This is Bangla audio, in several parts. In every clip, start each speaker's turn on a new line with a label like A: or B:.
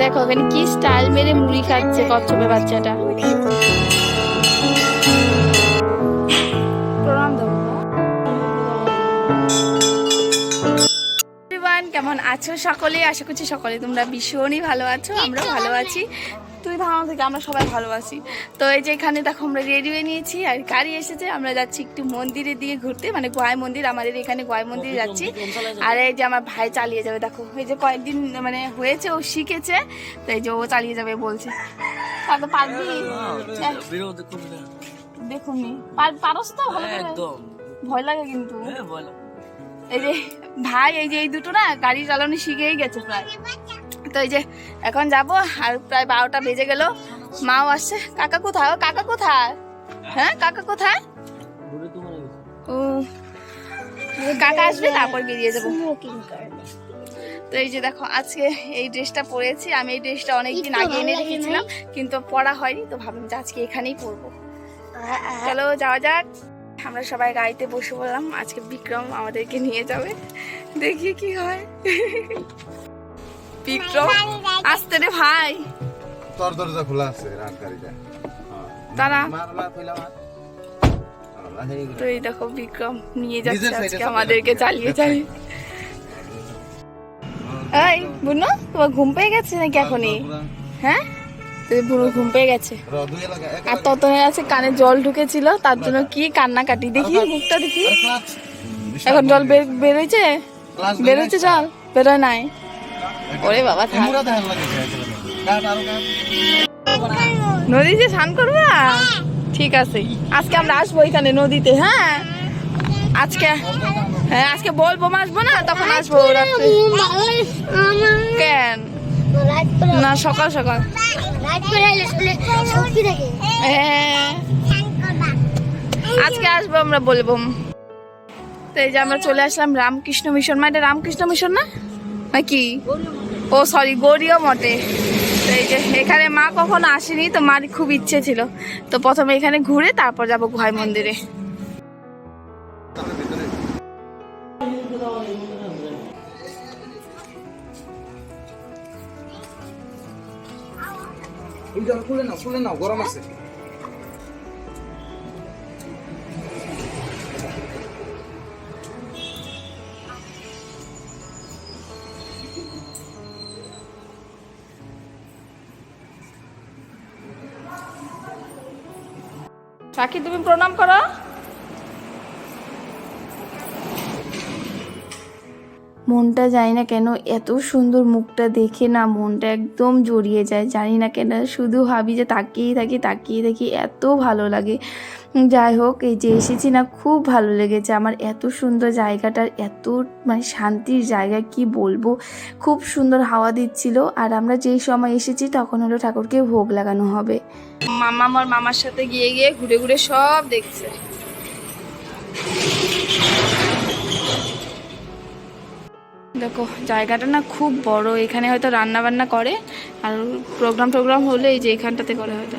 A: দেখো এখানে কি স্টাইল মেরে মুড়ি খাচ্ছে কচ্ছপের বাচ্চাটা। কেমন আছো সকলে? আশা করছি সকলে তোমরা ভীষণই ভালো আছো আমরা ভালো আছি। তুই ভালো থেকে আমরা সবাই ভালো আছি তো এই যে এখানে দেখো আমরা রেডি হয়ে নিয়েছি আর গাড়ি এসেছে আমরা যাচ্ছি একটু মন্দিরের দিকে ঘুরতে মানে গোয়াই মন্দির আমাদের এখানে গোয়াই মন্দিরে যাচ্ছি। আর এই যে আমার ভাই চালিয়ে যাবে দেখো এই যে কয়েকদিন মানে হয়েছে ও শিখেছে তো এই যে ও চালিয়ে যাবে বলছে। তা তো পারবি দেখুন পার- পারস তো? ভালো
B: একদম।
A: ভয় লাগে কিন্তু।
B: হ্যাঁ
A: এই যে ভাই এই যে এই দুটো না গাড়ি চালানো শিখেই গেছে প্রায়। তো এই যে এখন যাব, আর প্রায় বারোটা বেজে গেল। মাও আসছে। কাকা কোথায়? কাকা কোথায়? হ্যাঁ কাকা কোথায়? ও কাকা আসবে, তারপর বেরিয়ে যাব। তো এই যে দেখো, আজকে এই ড্রেসটা পরেছি। আমি এই ড্রেসটা অনেকদিন আগে এনে রেখেছিলাম, কিন্তু পরা হয়নি, তো ভাবলাম যে আজকে এখানেই পরবো। চলো, যাওয়া যাক। আমরা সবাই গাড়িতে বসে পড়লাম। আজকে বিক্রম আমাদেরকে নিয়ে যাবে। দেখি কি হয়। বিক্রম আসতে রে ভাই।
C: তোর দরজা খোলা আছে রাত গাড়িটা।
A: তারা।
C: মার মার কইলা মার আল্লাহ হে
A: তো এই দেখো বিক্রম নিয়ে যাচ্ছে আজকে আমাদেরকে চালিয়ে চালিয়ে। এই বুনো তোমার ঘুম পেয়ে গেছে নাকি এখনই? হ্যাঁ? বুনো ঘুম পেয়ে গেছে। আর ততনের আছে কানে জল ঢুকেছিল তার জন্য কি কান্নাকাটি? দেখি মুখটা দেখি। এখন জল বের বেরোইছে? বেরোচ্ছে জল? বেরোয় নাই। ওরে বাবা নদীতে স্নান করবা? ঠিক আছে। আজকে আমরা আসব এখানে নদীতে হ্যাঁ? আজকে হ্যাঁ আজকে বলব আসব না তখন আসব কেন? না সকাল সকাল। হ্যাঁ। আজকে আসব আমরা বলব। তো এই যে আমরা চলে আসলাম রামকৃষ্ণ মিশন। মানে এটা রামকৃষ্ণ মিশন না? নাকি? ও সরি গৌরীয় মঠে এই যে, এখানে মা কখনো আসেনি, তো মার খুব ইচ্ছে ছিল। তো প্রথমে এখানে ঘুরে তারপর যাব গুহাই মন্দিরে।
C: খুলে নাও খুলে নাও, গরম আছে।
A: সাক্ষী তুমি প্রণাম করো। মনটা জানি না কেন এত সুন্দর মুখটা দেখে না মনটা একদম জড়িয়ে যায়। জানি না কেন, শুধু ভাবি যে তাকিয়ে থাকি তাকিয়ে থাকি, এত ভালো লাগে। যাই হোক এই যে এসেছি না, খুব ভালো লেগেছে। আমার এত সুন্দর জায়গাটার এত মানে শান্তির জায়গা, কি বলব? খুব সুন্দর হাওয়া দিচ্ছিল। আর আমরা যেই সময় এসেছি, তখন হলো ঠাকুরকে ভোগ লাগানো হবে। মামা আমার মামার সাথে গিয়ে গিয়ে ঘুরে ঘুরে সব দেখছে। দেখো, জায়গাটা না খুব বড়। এখানে হয়তো রান্না বান্না করে। আর প্রোগ্রাম টোগ্রাম হলে এই যে এখানটাতে করে হয়তো।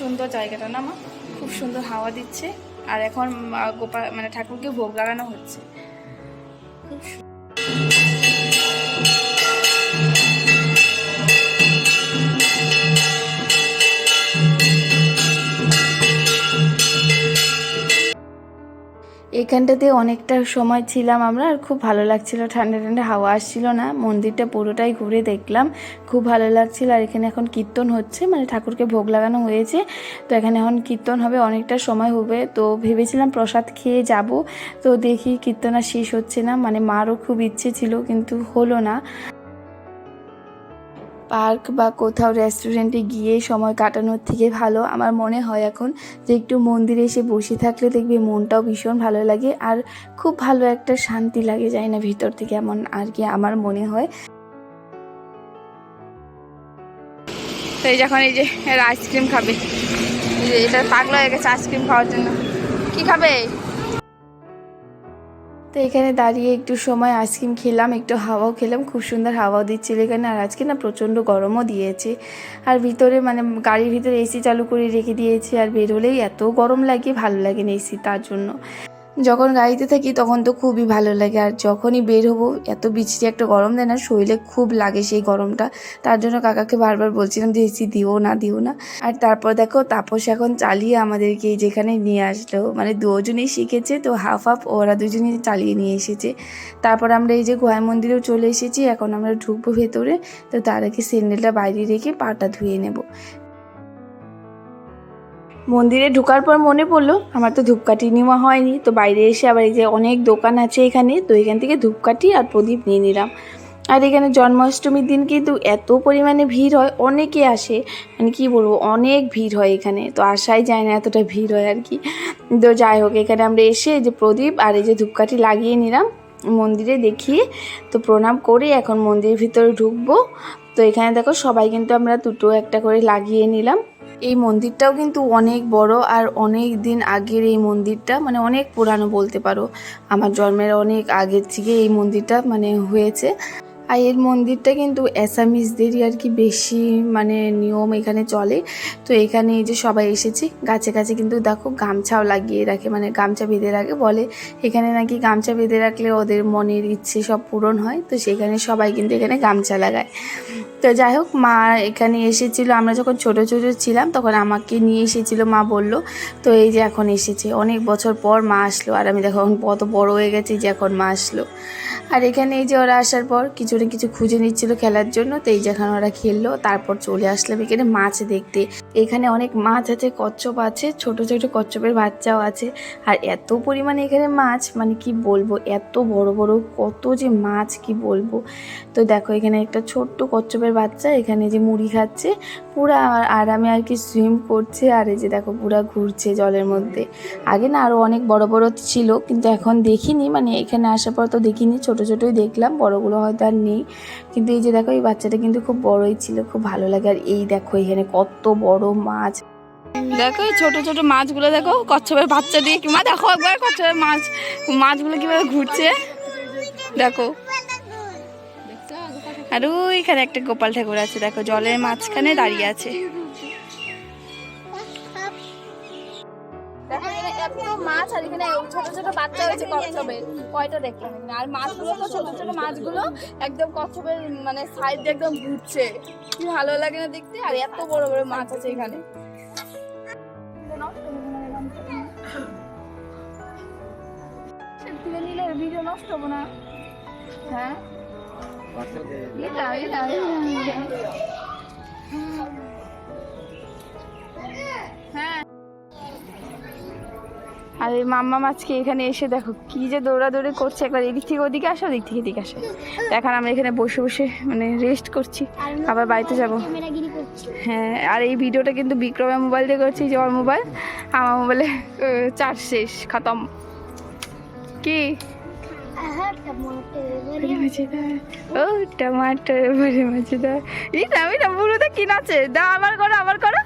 A: সুন্দর জায়গাটা না মা খুব সুন্দর হাওয়া দিচ্ছে। আর এখন গোপাল মানে ঠাকুরকে ভোগ লাগানো হচ্ছে। খুব এখানটাতে অনেকটা সময় ছিলাম আমরা, আর খুব ভালো লাগছিল। ঠান্ডা ঠান্ডা হাওয়া আসছিল না, মন্দিরটা পুরোটাই ঘুরে দেখলাম। খুব ভালো লাগছিল, আর এখানে এখন কীর্তন হচ্ছে মানে ঠাকুরকে ভোগ লাগানো হয়েছে। তো এখানে এখন কীর্তন হবে, অনেকটা সময় হবে। তো ভেবেছিলাম প্রসাদ খেয়ে যাব। তো দেখি কীর্তন আর শেষ হচ্ছে না মানে মারও খুব ইচ্ছে ছিল, কিন্তু হলো না। পার্ক বা কোথাও রেস্টুরেন্টে গিয়ে সময় কাটানোর থেকে ভালো। আমার মনে হয় এখন যে একটু মন্দিরে এসে বসে থাকলে দেখবে মনটাও ভীষণ ভালো লাগে আর খুব ভালো একটা শান্তি লাগে যায় না ভিতর থেকে এমন আর কি আমার মনে হয়। তো এই যখন এই যে আইসক্রিম খাবে। এটা পাগলা হয়ে গেছে আইসক্রিম খাওয়ার জন্য। কি খাবে? তো এখানে দাঁড়িয়ে একটু সময় আইসক্রিম খেলাম, একটু হাওয়াও খেলাম, খুব সুন্দর হাওয়াও দিচ্ছিল এখানে। আর আজকে না প্রচণ্ড গরমও দিয়েছে। আর ভিতরে মানে গাড়ির ভিতরে এসি চালু করে রেখে দিয়েছে, আর বের হলেই এত গরম লাগে, ভালো লাগে না এসি তার জন্য। যখন গাড়িতে থাকি তখন তো খুবই ভালো লাগে। আর যখনই বের হব, এত বিচ্ছিরি একটা গরম দেয় না, শরীরে খুব লাগে সেই গরমটা। তার জন্য কাকাকে বারবার বলছিলাম যে এসি দিও না দিও না। আর তারপর দেখো, তাপস এখন চালিয়ে আমাদেরকে যেখানে নিয়ে আসলো। মানে দুজনেই শিখেছে, তো হাফ হাফ ওরা দুজনেই চালিয়ে নিয়ে এসেছে। তারপর আমরা এই যে গোয়াই মন্দিরেও চলে এসেছি, এখন আমরা ঢুকবো ভেতরে। তো তার আগে স্যান্ডেলটা বাইরে রেখে পাটা ধুয়ে নেব। মন্দিরে ঢোকার পর মনে পড়ল, আমার তো ধূপকাঠি নেওয়া হয়নি। তো বাইরে এসে আবার এই যে অনেক দোকান আছে এখানে, তো এখান থেকে ধূপকাঠি আর প্রদীপ নিয়ে নিলাম। আর এখানে জন্মাষ্টমীর দিন কিন্তু এত পরিমাণে ভিড় হয়, অনেকে আসে। মানে কি বলব, অনেক ভিড় হয় এখানে। তো আসাই যায় না এতটা ভিড় হয় আর কি। তো যাই হোক, এখানে আমরা এসে যে প্রদীপ আর এই যে ধূপকাঠি লাগিয়ে নিলাম। মন্দিরে দেখিয়ে, তো প্রণাম করে এখন মন্দিরের ভিতরে ঢুকবো। তো এখানে দেখো সবাই কিন্তু আমরা দুটো একটা করে লাগিয়ে নিলাম। এই মন্দিরটাও কিন্তু অনেক বড় আর অনেক দিন আগের এই মন্দিরটা মানে অনেক পুরানো বলতে পারো। আমার জন্মের অনেক আগের থেকে এই মন্দিরটা মানে হয়েছে। আর এর মন্দিরটা কিন্তু অ্যাসামিসদেরই আর কি বেশি মানে নিয়ম এখানে চলে। তো এখানে এই যে সবাই এসেছে, গাছে গাছে কিন্তু দেখো গামছাও লাগিয়ে রাখে মানে গামছা বেঁধে রাখে বলে। এখানে নাকি গামছা বেঁধে রাখলে ওদের মনের ইচ্ছে সব পূরণ হয়, তো সেখানে সবাই কিন্তু এখানে গামছা লাগায়। তো যাই হোক, মা এখানে এসেছিল। আমরা যখন ছোট ছোট ছিলাম, তখন আমাকে নিয়ে এসেছিল, মা বলল, তো এই যে এখন এসেছে। অনেক বছর পর মা আসলো। আর আমি দেখো, এখন কত বড় হয়ে গেছি যে এখন মা আসলো। আর এখানে এই যে ওরা আসার পর কিছু না কিছু খুঁজে নিচ্ছিল খেলার জন্য। তো এই যেখানে ওরা খেললো, তারপর চলে আসলাম এখানে মাছ দেখতে। এখানে অনেক মাছ আছে, কচ্ছপ আছে, ছোট ছোট কচ্ছপের বাচ্চাও আছে। আর এত পরিমাণে এখানে মাছ মানে কি বলব, এত বড় বড়, কত যে মাছ, কি বলব। তো দেখো, এখানে একটা ছোট্ট কচ্ছপের বাচ্চা, এখানে যে মুড়ি খাচ্ছে, পুরা আরামে আর কি সুইম করছে, আর এই যে দেখো পুরা ঘুরছে জলের মধ্যে। আগে না আরও অনেক বড় বড় ছিল, কিন্তু এখন দেখিনি মানে এখানে আসার পর তো দেখিনি, ছোট ছোটই দেখলাম, বড়গুলো হয়তো আর নেই। কিন্তু এই যে দেখো, এই বাচ্চাটা কিন্তু খুব বড়ই ছিল, খুব ভালো লাগে। আর এই দেখো এখানে কত বড় মাছ। দেখো এই ছোট ছোট মাছগুলো, দেখো কচ্ছপের বাচ্চা দিয়ে কি মা, দেখো একবার কচ্ছপের মাছ, মাছগুলো কীভাবে ঘুরছে। দেখো। আর ওইখানে একটা গোপাল ঠাকুর আছে দেখো জলের মাঝখানে দাঁড়িয়ে আছে। দেখো এত মাছ আর এখানে ছোট ছোট বাচ্চা হয়েছে কচ্ছপের। কয়টা দেখলাম আর মাছগুলো তো ছোট ছোট মাছগুলো একদম কচ্ছপের মানে সাইড দিয়ে একদম ঘুরছে। কি ভালো লাগে না দেখতে? আর এত বড় বড় মাছ আছে এখানে। তুলে নিলে ভিডিও নষ্ট হব না। হ্যাঁ? আর এই মাম্মা মাছকে এখানে এসে দেখো কি যে দৌড়াদৌড়ি করছে। একবার এদিক থেকে ওদিকে আসো, ওদিক থেকে এদিকে আসে। এখন আমরা এখানে বসে বসে মানে রেস্ট করছি। আবার বাড়িতে যাব। হ্যাঁ আর এই ভিডিওটা কিন্তু বিক্রমের মোবাইল দিয়ে করছি, যে মোবাইল আমার মোবাইলে চার্জ শেষ, খতম। কি? ও মজাদার। এই না কি নাচে আবার করো আবার করো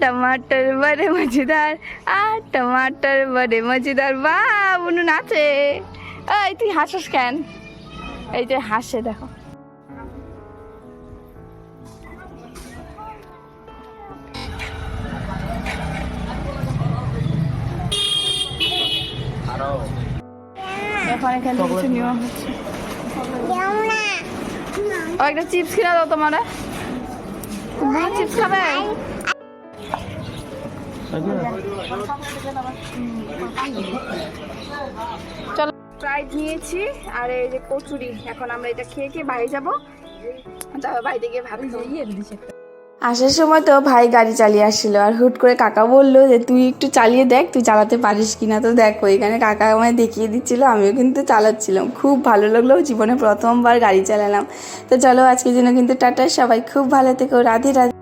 A: টমাটোর বড়ে মজেদার। আহ, টমাটর বড়ে মজেদার। বা বুনু নাচে। তুই হাসস কেন? এই যে হাসে, দেখো। এখন এখানে কিছু নেওয়া হচ্ছে। ও একটা চিপস কিনা দাও তোমার। চিপস খাবে? চলো প্রাইজ নিয়েছি আর এই যে কচুরি। এখন আমরা এটা খেয়ে খেয়ে বাড়ি যাব। তারপর বাড়িতে গিয়ে ভাত খাব। আসার সময় তো ভাই গাড়ি চালিয়ে আসছিল আর হুট করে কাকা বলল যে, তুই একটু চালিয়ে দেখ, তুই চালাতে পারিস কিনা? তো দেখো এখানে কাকা আমায় দেখিয়ে দিচ্ছিল, আমিও কিন্তু চালাচ্ছিলাম। খুব ভালো লাগল, জীবনে প্রথমবার গাড়ি চালালাম। তো চলো আজকের জন্য কিন্তু টাটা, সবাই খুব ভালো থেকো, রাধে রাধে।